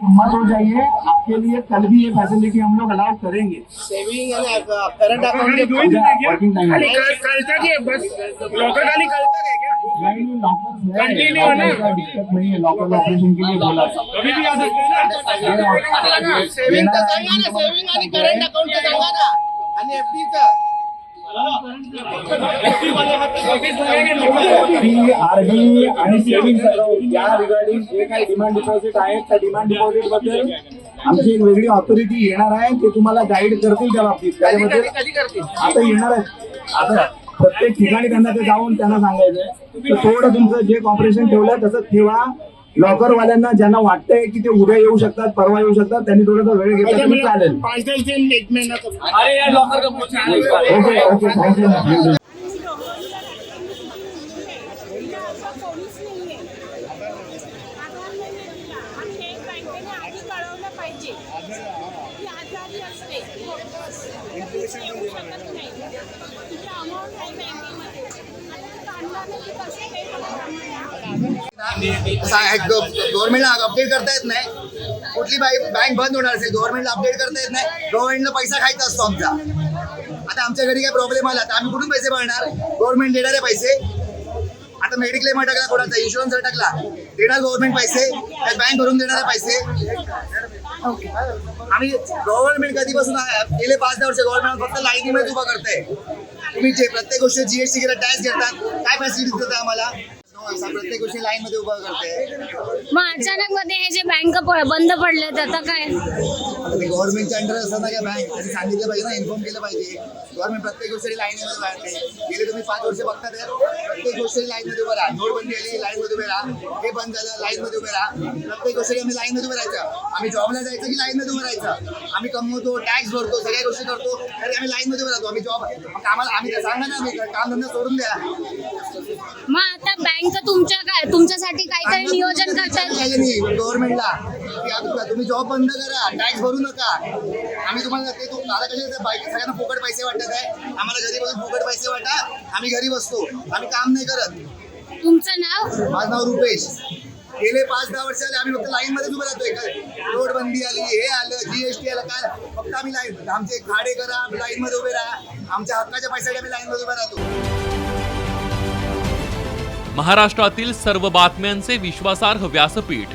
मत हो जाइए आपके लिए कल भी ये फैसिलिटी हम लोग अलाउ करेंगे। सेव्हिंग आणि करंट अकाउंट नहीं है। है? लॉकर है ऑपरेशन के लिए बोला है हैं करंट अकाउंट आणि एफडीचं आरडी आणि सेव्हिंग या रिगार्डिंग जे काही डिमांड डिपॉझिट आहेत त्या डिमांड डिपॉझिटबद्दल आमची एक वेगळी ऑथॉरिटी येणार आहे. ते तुम्हाला गाईड करतील त्या बाबतीत. त्याच्याबद्दल आता येणार आहे आता प्रत्येक ठिकाणी त्यांना ते जाऊन त्यांना सांगायचं तर थोडं तुमचं जे कॉपरेशन ठेवलं तसं ठेवा. लॉकर वाल्यांना ज्यांना वाटतंय की ते उद्या येऊ शकतात परवा येऊ शकतात त्यांनी थोडासा वेळ घेतला तरी चालेल. पाच दस दिन एक ओके ओके थँक्यू. अमाऊंट आहे बँकेमध्ये आता काढणार नाही कसं गव्हर्नमेंटला अपडेट करता। येत नाही कुठली बँक बंद होणार असेल गव्हर्नमेंटला अपडेट करता येत नाही गव्हर्नमेंटला पैसा खायचा असतो आमचा। आता आमच्या घरी काय प्रॉब्लेम आला तर आम्ही कुठून पैसे भरणार? गव्हर्नमेंट देणार आहे पैसे. आता मेडिक्लेम अटकला कोणाचा? इन्शुरन्स अटकला. देणार गव्हर्नमेंट पैसे. बँक भरून देणार आहे पैसे. आम्ही गव्हर्नमेंट कधीपासून आहे? गेले पाच दहा वर्ष गव्हर्नमेंट फक्त लाईनीमध्ये उभा करते तुम्ही जे प्रत्येक गोष्ट जीएसटी घेतात टॅक्स घेतात काय फॅसिलिटी देतात आम्हाला? असा प्रत्येक गोष्टी लाईन मध्ये उभा करते. मग अचानक मध्ये हे जे बँक बंद पडले आता काय? गव्हर्नमेंटच्या अंडर असतात ना काय बँक त्यांनी सांगितलं पाहिजे ना इन्फॉर्म केलं पाहिजे. गव्हर्नमेंट प्रत्येक गोष्टी लाईनीमध्ये वाढते गेले तुम्ही पाच वर्ष बघता तर प्रत्येक गोष्टी लाईनमध्ये उभं राहा. नोटबंदी आली लाईन मध्ये उभे राहा. हे बंद झालं लाईन मध्ये उभे राहा. प्रत्येक गोष्टी आम्ही लाईन मध्ये उभे राहायचं. आम्ही जॉबला जायचं की लाईन मध्ये उभं राहायचं? आम्ही कमवतो टॅक्स भरतो सगळ्या गोष्टी करतो तरी आम्ही लाईन मध्ये उभे राहतो. आम्ही जॉब कामाला आम्ही सांगा ना आम्ही काम धंदा सोडून द्या. मग आता बँक तुमच्या काय तुमच्यासाठी काहीतरी नियोजन करतात? गव्हर्नमेंटला की आता तुम्ही जॉब बंद करा टॅक्स भरू नका. आम्ही तुम्हाला ते तू मला कसे बाईक सगळ्यांना फुकट पैसे वाटत आहे. आम्हाला घरी बसून फुकट पैसे वाटा. आम्ही घरी बसतो. आम्ही काम नाही करत. तुमचं नाव? माझं नाव रुपेश. गेले पाच दहा वर्ष आले आम्ही फक्त लाईन मध्ये उभे राहतोय. नोटबंदी आली हे आलं जीएसटी आलं काय? फक्त आम्ही लाईन आमचे खाडे करा लाईन मध्ये उभे राहा. आमच्या हक्काच्या पैशासाठी आम्ही लाईन मध्ये उभे राहतो. महाराष्ट्रातील सर्व बातम्यांचे विश्वासार्ह व्यासपीठ.